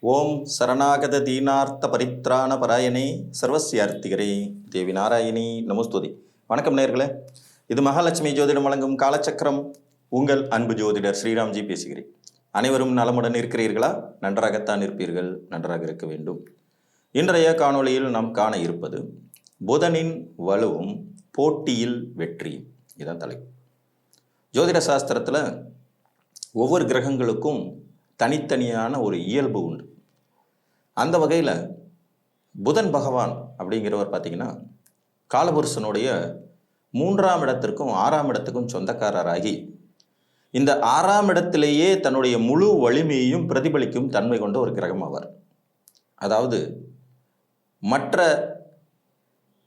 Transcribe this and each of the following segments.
ஓம் சரணாகத தீனார்த்த பரித்ராண பராயணே சர்வசியார்த்திகரே தேவி நாராயணி நமஸ்துதி. வணக்கம் நேர்களே. இது மகாலட்சுமி ஜோதிடம் வழங்கும் காலச்சக்கரம். உங்கள் அன்பு ஜோதிடர் ஸ்ரீராம்ஜி பேசுகிறேன். அனைவரும் நலமுடன் இருக்கிறீர்களா? நன்றாகத்தான் இருப்பீர்கள். நன்றாக இருக்க வேண்டும். இன்றைய காணொளியில் நாம் காண இருப்பது புதனின் வலுவும் போட்டியில் வெற்றியும். இதான் தலைப்பு. ஜோதிட சாஸ்திரத்தில் ஒவ்வொரு கிரகங்களுக்கும் தனித்தனியான ஒரு இயல்பு உண்டு. அந்த வகையில் புதன் பகவான் அப்படிங்கிறவர் பார்த்தீங்கன்னா காலபுருஷனுடைய மூன்றாம் இடத்திற்கும் ஆறாம் இடத்துக்கும் சொந்தக்காரராகி இந்த ஆறாம் இடத்திலேயே தன்னுடைய முழு வலிமையையும் பிரதிபலிக்கும் தன்மை கொண்ட ஒரு கிரகம் அவர் அதாவது மற்ற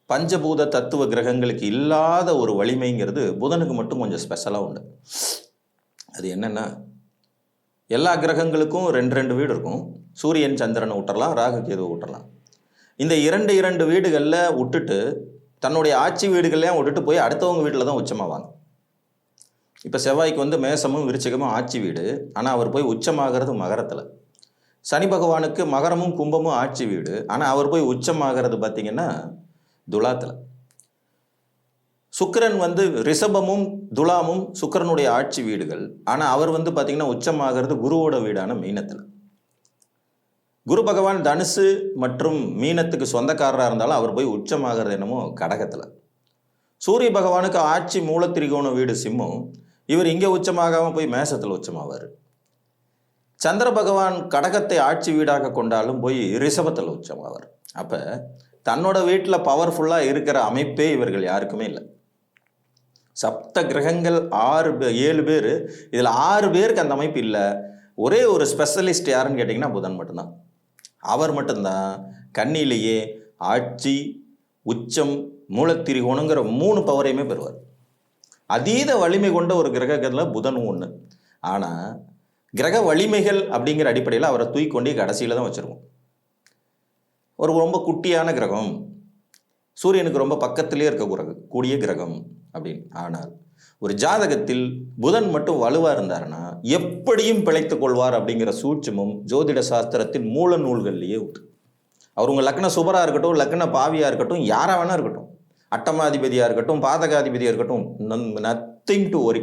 பஞ்சபூத தத்துவ கிரகங்களுக்கு இல்லாத ஒரு வலிமைங்கிறது புதனுக்கு மட்டும் கொஞ்சம் ஸ்பெஷலாக உண்டு. அது என்னென்னா எல்லா கிரகங்களுக்கும் ரெண்டு ரெண்டு வீடு இருக்கும். சூரியன் சந்திரனை விட்டுறலாம் ராகு கேது விட்டுறலாம் இந்த இரண்டு இரண்டு வீடுகளில் விட்டுட்டு தன்னுடைய ஆட்சி வீடுகள்லையும் விட்டுட்டு போய் அடுத்தவங்க வீட்டில் தான் உச்சமாவாங்க. இப்போ செவ்வாய்க்கு வந்து மேசமும் விருச்சிகமும் ஆட்சி வீடு. ஆனால் அவர் போய் உச்சமாகிறது மகரத்தில். சனி பகவானுக்கு மகரமும் கும்பமும் ஆட்சி வீடு. ஆனால் அவர் போய் உச்சமாகிறது பார்த்தீங்கன்னா துலாத்தில். சுக்கிரன் வந்து ரிஷபமும் துலாமும் சுக்கிரனுடைய ஆட்சி வீடுகள். ஆனால் அவர் வந்து பார்த்திங்கன்னா உச்சமாகிறது குருவோட வீடான மீனத்தில். குரு பகவான் தனுசு மற்றும் மீனத்துக்கு சொந்தக்காரராக இருந்தாலும் அவர் போய் உச்சமாகிறது என்னமோ கடகத்தில். சூரிய பகவானுக்கு ஆட்சி மூலத்திரிகோண வீடு சிம்மம். இவர் இங்கே உச்சமாகாமல் போய் மேசத்தில் உச்சமாவார். சந்திர பகவான் கடகத்தை ஆட்சி வீடாக கொண்டாலும் போய் ரிஷபத்தில் உச்சமாவார். அப்போ தன்னோட வீட்டில் பவர்ஃபுல்லாக இருக்கிற அமைப்பே இவர்கள் யாருக்குமே இல்லை. சப்த கிரகங்கள் ஆறு பே- ஏழு பேர். இதில் ஆறு பேருக்கு அந்த அமைப்பு இல்லை. ஒரே ஒரு ஸ்பெஷலிஸ்ட் யாருன்னு கேட்டிங்கன்னா புதன் மட்டும்தான். அவர் மட்டும்தான். கண்ணிலேயே ஆட்சி உச்சம் மூலத்திரிகோணங்கிற மூணு பவரையுமே பெறுவார். அதீத வலிமை கொண்ட ஒரு கிரகத்தில் புதனும் ஒன்று ஆனால் கிரக வலிமைகள் அப்படிங்கிற அடிப்படையில் அவரை தூக்கொண்டே கடைசியில் தான் வச்சுருவோம் ஒரு ரொம்ப குட்டியான கிரகம். சூரியனுக்கு ரொம்ப பக்கத்திலே இருக்க கிரகம் கூடிய கிரகம். அப்படின்னு. ஆனால் ஒரு ஜாதகத்தில் புதன் மட்டும் வலுவாக இருந்தாருன்னா எப்படியும் பிழைத்துக் கொள்வார் அப்படிங்கிற சூட்சமும் ஜோதிட சாஸ்திரத்தின் மூல நூல்கள்லேயே உண்டு. அவர் உங்கள் லக்ன சுபராக இருக்கட்டும் லக்ன பாவியாக இருக்கட்டும் யாராக வேணா இருக்கட்டும். அட்டமாதிபதியாக இருக்கட்டும் பாதகாதிபதியாக இருக்கட்டும் நத்திங் டு ஒரி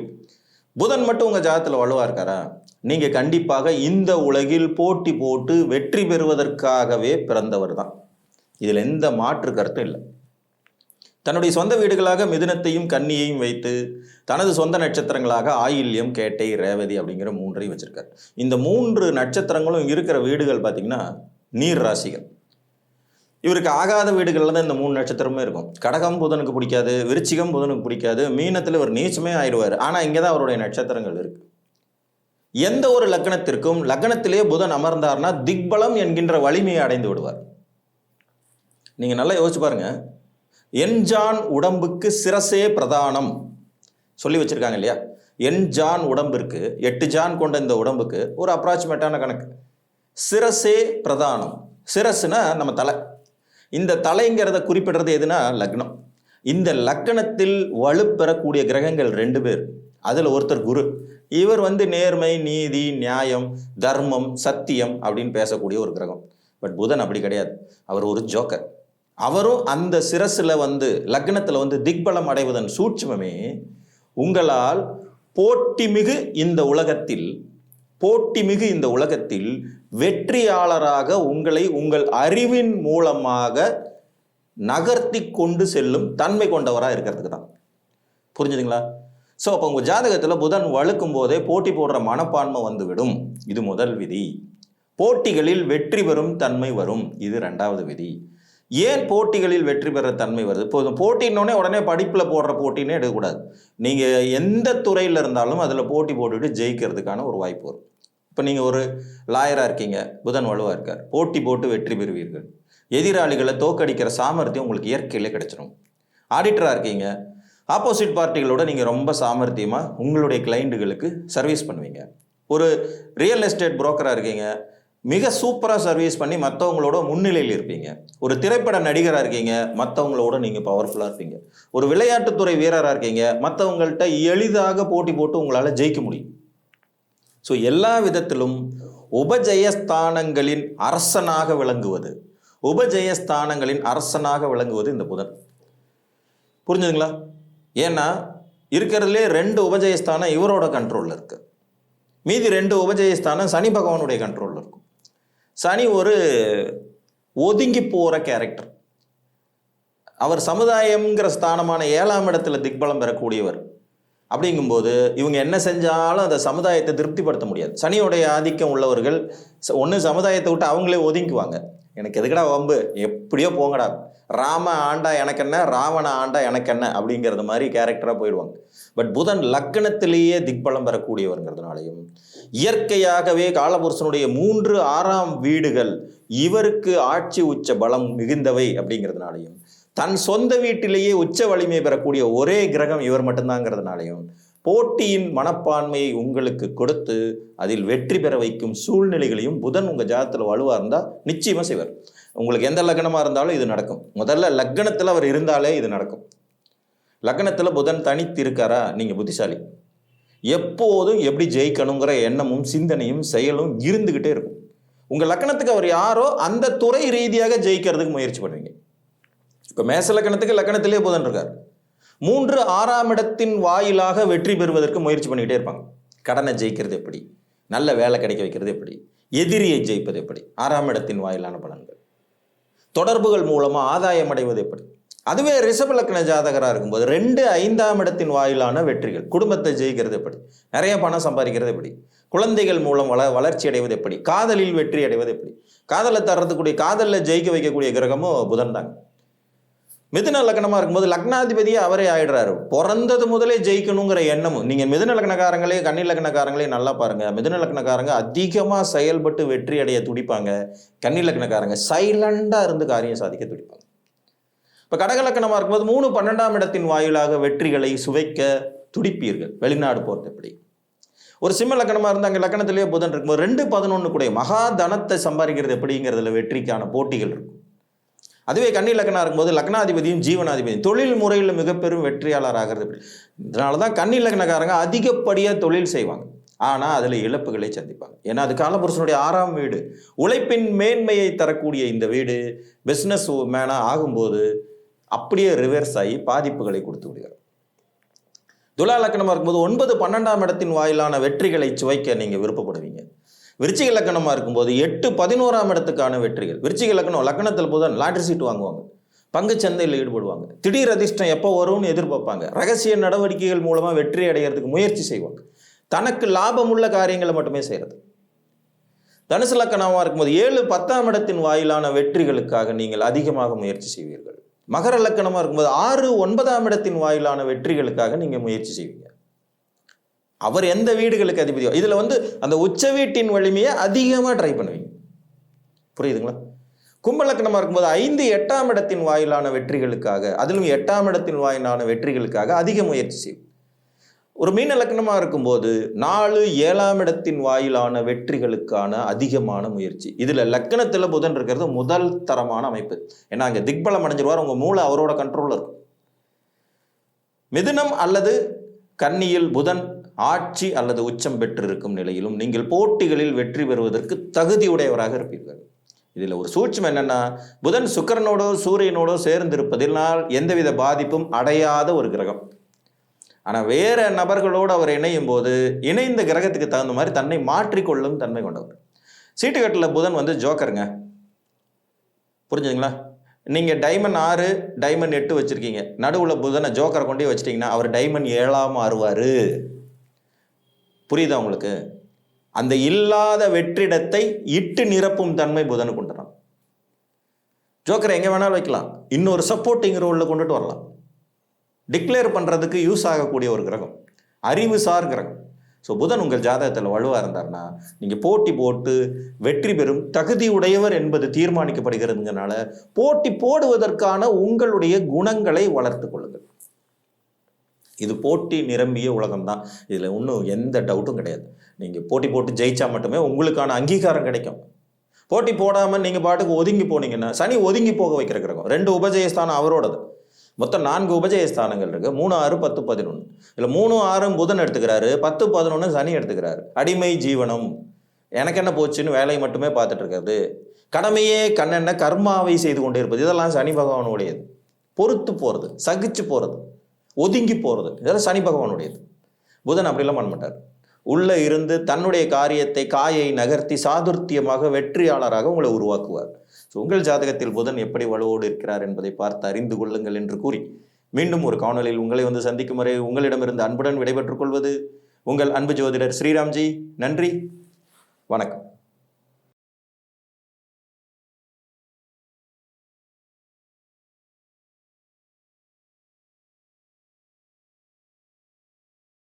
புதன் மட்டும் உங்கள் ஜாதகத்தில் வலுவாக இருக்காரா? நீங்கள் கண்டிப்பாக இந்த உலகில் போட்டி போட்டு வெற்றி பெறுவதற்காகவே பிறந்தவர் தான். இதில் எந்த மாற்று கருத்தும் இல்லை. தன்னுடைய சொந்த வீடுகளாக மிதுனத்தையும் கன்னியையும் வைத்து தனது சொந்த நட்சத்திரங்களாக ஆயில்யம் கேட்டை ரேவதி அப்படிங்கிற மூன்றையும் வச்சுருக்கார். இந்த மூன்று நட்சத்திரங்களும் இருக்கிற வீடுகள் பார்த்தீங்கன்னா நீர் ராசிகள். இவருக்கு ஆகாத வீடுகளில் தான் இந்த மூணு நட்சத்திரமே இருக்கும். கடகம் புதனுக்கு பிடிக்காது விருச்சிகம் புதனுக்கு பிடிக்காது மீனத்தில் இவர் நீச்சமே ஆயிடுவார். ஆனால் இங்கே தான் அவருடைய நட்சத்திரங்கள் இருக்கு. எந்த ஒரு லக்னத்திற்கும் லக்னத்திலே புதன் அமர்ந்தார்னா திக்பலம் என்கின்ற வலிமையை அடைந்து விடுவார். நீங்கள் நல்லா யோசிச்சு பாருங்கள் என்ஜான் உடம்புக்கு சிரசே பிரதானம். சொல்லி வச்சிருக்காங்க இல்லையா? என்ஜான் உடம்பிற்கு எட்டு ஜான் கொண்ட இந்த உடம்புக்கு ஒரு அப்ராக்சிமேட்டான கணக்கு. சிரசே பிரதானம். சிரஸ்னா நம்ம தலை. இந்த தலைங்கிறத குறிப்பிடுறது எதுனா? லக்னம். இந்த லக்னத்தில் வலுப்பெறக்கூடிய கிரகங்கள் ரெண்டு பேர். அதில் ஒருத்தர் குரு. இவர் வந்து நேர்மை நீதி நியாயம் தர்மம் சத்தியம் அப்படின்னு பேசக்கூடிய ஒரு கிரகம். பட் புதன் அப்படி கிடையாது. அவர் ஒரு ஜோக்கர். அவரும் அந்த சிரசில் வந்து லக்னத்தில் வந்து திக்பலம் அடைவதன் சூட்சமே உங்களால் போட்டிமிகு இந்த உலகத்தில் போட்டிமிகு இந்த உலகத்தில் வெற்றியாளராக உங்களை உங்கள் அறிவின் மூலமாக நகர்த்தி கொண்டு செல்லும் தன்மை கொண்டவராக இருக்கிறதுக்கு தான். புரிஞ்சுதுங்களா? ஸோ அப்போ உங்கள் ஜாதகத்தில் புதன் வழுக்கும் போதே போட்டி போடுற மனப்பான்மை வந்துவிடும். இது முதல் விதி. போட்டிகளில் வெற்றி பெறும் தன்மை வரும். இது ரெண்டாவது விதி. ஏன் போட்டிகளில் வெற்றி பெற தன்மை வருது? இப்போ போட்டின்னொடனே உடனே படிப்பில் போடுற போட்டின்னே எடுக்கக்கூடாது. நீங்கள் எந்த துறையில் இருந்தாலும் அதில் போட்டி போட்டுட்டு ஜெயிக்கிறதுக்கான ஒரு வாய்ப்பு வரும். இப்போ நீங்கள் ஒரு லாயராக இருக்கீங்க. புதன் வலுவாக இருக்கார். போட்டி போட்டு வெற்றி பெறுவீர்கள். எதிராளிகளை தோக்கடிக்கிற சாமர்த்தியம் உங்களுக்கு இயற்கையிலே கிடைச்சிடும் ஆடிட்டராக இருக்கீங்க. ஆப்போசிட் பார்ட்டிகளோட நீங்கள் ரொம்ப சாமர்த்தியமாக உங்களுடைய கிளைண்ட்டுகளுக்கு சர்வீஸ் பண்ணுவீங்க. ஒரு ரியல் எஸ்டேட் புரோக்கராக இருக்கீங்க. மிக சூப்பராக சர்வீஸ் பண்ணி மற்றவங்களோட முன்னிலையில் இருப்பீங்க. ஒரு திரைப்பட நடிகராக இருக்கீங்க மற்றவங்களோட நீங்கள் பவர்ஃபுல்லாக இருப்பீங்க. ஒரு விளையாட்டுத்துறை வீரராக இருக்கீங்க மற்றவங்கள்ட்ட எளிதாக போட்டி போட்டு உங்களால் ஜெயிக்க முடியும். ஸோ எல்லா விதத்திலும் உபஜயஸ்தானங்களின் அரசனாக விளங்குவது உபஜயஸ்தானங்களின் அரசனாக விளங்குவது இந்த புதன். புரிஞ்சுதுங்களா? ஏன்னா இருக்கிறதுலே ரெண்டு உபஜயஸ்தானம் இவரோட கண்ட்ரோலில் இருக்குது மீதி ரெண்டு உபஜயஸ்தானம் சனி பகவானுடைய கண்ட்ரோல் சனி ஒரு ஒதுங்கி போகிற கேரக்டர் அவர் சமுதாயம்ங்கிற ஸ்தானமான ஏழாம் இடத்துல திக்பலம் பெறக்கூடியவர். அப்படிங்கும்போது இவங்க என்ன செஞ்சாலும் அந்த சமுதாயத்தை திருப்திப்படுத்த முடியாது. சனியோடைய ஆதிக்கம் உள்ளவர்கள் ஒன்று சமுதாயத்தை விட்டு அவங்களே ஒதுங்குவாங்க எனக்கு எதுக்கடா வம்பு? எப்படியோ போங்கடா. ராம ஆண்டா எனக்கு என்ன ராவண ஆண்டா எனக்கு என்ன அப்படிங்கிறது மாதிரி கேரக்டராக போயிடுவாங்க. பட் புதன் லக்கணத்திலேயே திக்பலம் பெறக்கூடியவருங்கிறதுனாலையும் இயற்கையாகவே காலபுருஷனுடைய மூன்று ஆறாம் வீடுகள் இவருக்கு ஆட்சி உச்ச பலம் மிகுந்தவை அப்படிங்கிறதுனாலையும் தன் சொந்த வீட்டிலேயே உச்ச வலிமை பெறக்கூடிய ஒரே கிரகம் இவர் மட்டும்தாங்கிறதுனாலையும் போட்டியின் மனப்பான்மையை உங்களுக்கு கொடுத்து அதில் வெற்றி பெற வைக்கும் சூழ்நிலைகளையும் புதன் உங்கள் ஜாதத்தில் வலுவாக இருந்தால் நிச்சயமாக செய்வார். உங்களுக்கு எந்த லக்னமாக இருந்தாலும் இது நடக்கும். முதல்ல லக்னத்தில் அவர் இருந்தாலே இது நடக்கும். லக்னத்தில் புதன் தனித்து இருக்காரா நீங்கள் புத்திசாலி. எப்போதும் எப்படி ஜெயிக்கணுங்கிற எண்ணமும் சிந்தனையும் செயலும் இருந்துக்கிட்டே இருக்கும். உங்கள் லக்கணத்துக்கு அவர் யாரோ அந்த துறை ரீதியாக ஜெயிக்கிறதுக்கு முயற்சி பண்ணுவீங்க இப்போ மேச லக்கணத்துக்கு லக்கணத்திலே புதன் இருக்கார். மூன்று ஆறாம் இடத்தின் வாயிலாக வெற்றி பெறுவதற்கு முயற்சி பண்ணிக்கிட்டே இருப்பாங்க. கடனை ஜெயிக்கிறது எப்படி? நல்ல வேலை கிடைக்க வைக்கிறது எப்படி? எதிரியை ஜெயிப்பது எப்படி? ஆறாம் இடத்தின் வாயிலான பலன்கள். தொடர்புகள் மூலமாக ஆதாயம் அடைவது எப்படி? அதுவே ரிஷப லக்ன ஜாதகராக இருக்கும்போது ரெண்டு ஐந்தாம் இடத்தின் வாயிலான வெற்றிகள். குடும்பத்தை ஜெயிக்கிறது எப்படி? நிறைய பணம் சம்பாதிக்கிறது எப்படி? குழந்தைகள் மூலம் வள வளர்ச்சி அடைவது எப்படி? காதலில் வெற்றி அடைவது எப்படி? காதலை தர்றதுக்கூடிய காதலில் ஜெயிக்க வைக்கக்கூடிய கிரகமும் புதன் தாங்க மிதுன லக்னமாக இருக்கும்போது லக்னாதிபதியே அவரே ஆயிடுறாரு. பிறந்தது முதலே ஜெயிக்கணுங்கிற எண்ணமும். நீங்கள் மிதுன லக்னக்காரங்களே கன்னி லக்னக்காரங்களே நல்லா பாருங்கள் மிதுன லக்னக்காரங்க அதிகமாக செயல்பட்டு வெற்றி அடைய துடிப்பாங்க. கன்னி லக்னக்காரங்க சைலண்டாக இருந்து காரியம் சாதிக்க துடிப்பாங்க. இப்போ கடகலக்கணமாக இருக்கும்போது மூணு பன்னெண்டாம் இடத்தின் வாயிலாக வெற்றிகளை சுவைக்க துடிப்பீர்கள். வெளிநாடு போகிறது எப்படி? ஒரு சிம்ம லக்கணமாக இருந்தால் அங்கே லக்கணத்திலேயே புதன் இருக்கும்போது ரெண்டு பதினொன்று கூட மகா தனத்தை சம்பாதிக்கிறது எப்படிங்கிறதுல வெற்றிக்கான போட்டிகள் இருக்கும். அதுவே கன்னி லக்னா இருக்கும்போது லக்னாதிபதியும் ஜீவனாதிபதியும். தொழில் முறையில் மிகப்பெரும் வெற்றியாளர் ஆகிறது இதனால தான் கன்னி லக்னக்காரங்க அதிகப்படியாக தொழில் செய்வாங்க. ஆனால் அதில் இழப்புகளை சந்திப்பாங்க. ஏன்னா அது காலபுருஷனுடைய ஆறாம் வீடு. உழைப்பின் மேன்மையை தரக்கூடிய இந்த வீடு பிஸ்னஸ் மேனாக ஆகும்போது அப்படியே ரிவர்ஸ் ஆகி பாதிப்புகளை கொடுத்து விடுகிறது. துலா லக்கணமாக இருக்கும்போது ஒன்பது பன்னெண்டாம் இடத்தின் வாயிலான வெற்றிகளை சுவைக்க நீங்கள் விருப்பப்படுவீங்க. விருச்சிக லக்கணமாக இருக்கும்போது எட்டு பதினோராம் இடத்துக்கான வெற்றிகள். விருச்சிக லக்கணம் லக்கணத்தில் புதன் லாட்ரி சீட் வாங்குவாங்க. பங்கு சந்தையில் ஈடுபடுவாங்க. திடீர் அதிர்ஷ்டம் எப்போ வரும்னு எதிர்பார்ப்பாங்க. ரகசிய நடவடிக்கைகள் மூலமாக வெற்றி அடைகிறதுக்கு முயற்சி செய்வாங்க. தனக்கு லாபமுள்ள காரியங்களை மட்டுமே செய்கிறது தனுசு லக்கணமாக இருக்கும்போது ஏழு பத்தாம் இடத்தின் வாயிலான வெற்றிகளுக்காக நீங்கள் அதிகமாக முயற்சி செய்வீர்கள். மகர லக்கணமாக இருக்கும்போது ஆறு ஒன்பதாம் இடத்தின் வாயிலான வெற்றிகளுக்காக நீங்கள் முயற்சி செய்வீங்க. அவர் எந்த வீடுகளுக்கு அதிபதியோ இதில் வந்து அந்த உச்ச வீட்டின் வலிமையை அதிகமாக ட்ரை பண்ணுவீங்க. புரியுதுங்களா? கும்பலக்கணமாக இருக்கும்போது ஐந்து எட்டாம் இடத்தின் வாயிலான வெற்றிகளுக்காக அதிலும் எட்டாம் இடத்தின் வாயிலான வெற்றிகளுக்காக அதிக முயற்சி செய்யும். ஒரு மீன லக்னமாக இருக்கும்போது நாலு ஏழாம் இடத்தின் வாயிலான வெற்றிகளுக்கான அதிகமான முயற்சி. இதில் லக்கணத்தில் புதன் இருக்கிறது முதல் தரமான அமைப்பு. ஏன்னா அங்கே திக்பலம் அடைஞ்சிருவார் உங்கள் மூளை அவரோட கண்ட்ரோலில் இருக்கும் மிதுனம் அல்லது கன்னியில் புதன் ஆட்சி அல்லது உச்சம் பெற்றிருக்கும் நிலையிலும் நீங்கள் போட்டிகளில் வெற்றி பெறுவதற்கு தகுதியுடையவராக இருப்பீர்கள். இதில் ஒரு சூட்சம் என்னன்னா புதன் சுக்கரனோடோ சூரியனோடோ சேர்ந்திருப்பதினால் எந்தவித பாதிப்பும் அடையாத ஒரு கிரகம். ஆனால் வேற நபர்களோடு அவர் இணையும் போது இணைந்த கிரகத்துக்கு தகுந்த மாதிரி தன்னை மாற்றிக்கொள்ளும் தன்மை கொண்டவர். சீட்டுக்கட்டில் புதன் வந்து ஜோக்கருங்க. புரிஞ்சுதுங்களா? நீங்கள் டைமண்ட் ஆறு டைமண்ட் எட்டு வச்சுருக்கீங்க. நடுவில் புதனை ஜோக்கரை கொண்டே வச்சிட்டிங்கன்னா அவர் டைமண்ட் ஏழாம் மாறுவார் புரியுதா உங்களுக்கு? அந்த இல்லாத வெற்றிடத்தை இட்டு நிரப்பும் தன்மை புதனுக்கு உண்டுறான் ஜோக்கரை எங்கே வேணாலும் வைக்கலாம். இன்னொரு சப்போர்ட்டிங் ரோலில் கொண்டுட்டு வரலாம். டிக்ளேர் பண்ணுறதுக்கு யூஸ் ஆகக்கூடிய ஒரு கிரகம். அறிவு சார் கிரகம். ஸோ புதன் உங்கள் ஜாதகத்தில் வலுவாக இருந்தார்னா நீங்கள் போட்டி போட்டு வெற்றி பெறும் தகுதி உடையவர் என்பது தீர்மானிக்கப்படுகிறதுங்கனால போட்டி போடுவதற்கான உங்களுடைய குணங்களை வளர்த்து கொள்ளுங்கள். இது போட்டி நிரம்பிய உலகம் தான் இதில் ஒன்றும் எந்த டவுட்டும் கிடையாது. நீங்கள் போட்டி போட்டு ஜெயிச்சா மட்டுமே உங்களுக்கான அங்கீகாரம் கிடைக்கும். போட்டி போடாமல் நீங்கள் பாட்டுக்கு ஒதுங்கி போனீங்கன்னா சனி ஒதுங்கி போக வைக்கிற கிரகம். ரெண்டு உபஜயஸ்தானம் அவரோடது. மொத்தம் நான்கு உபஜயஸ்தானங்கள் இருக்கு. மூணு ஆறு பத்து பதினொன்று இதில் மூணு ஆறும் புதன் எடுத்துக்கிறாரு. பத்து பதினொன்று சனி எடுத்துக்கிறாரு. அடிமை ஜீவனம். எனக்கு என்ன போச்சுன்னு வேலையை மட்டுமே பார்த்துட்டு இருக்கிறது. கடமையே கண்ணென்ன கர்மாவை செய்து கொண்டே இருப்பது இதெல்லாம் சனி பகவானுடையது. பொறுத்து போகிறது சகிச்சு போகிறது ஒதுங்கி போகிறது இதெல்லாம் சனி பகவானுடையது. புதன் அப்படிலாம் பண்ண மாட்டார். உள்ளே இருந்து தன்னுடைய காரியத்தை காயை நகர்த்தி சாதுர்த்தியமாக வெற்றியாளராக உங்களை உருவாக்குவார். ஸோ உங்கள் ஜாதகத்தில் புதன் எப்படி வலுவோடு இருக்கிறார் என்பதை பார்த்து அறிந்து கொள்ளுங்கள் என்று கூறி மீண்டும் ஒரு காணொலியில் உங்களை வந்து சந்திக்கும் வரை உங்களிடமிருந்து அன்புடன் விடைபெற்றுக் கொள்வது உங்கள் அன்பு ஜோதிடர் ஸ்ரீராம்ஜி. நன்றி. வணக்கம்.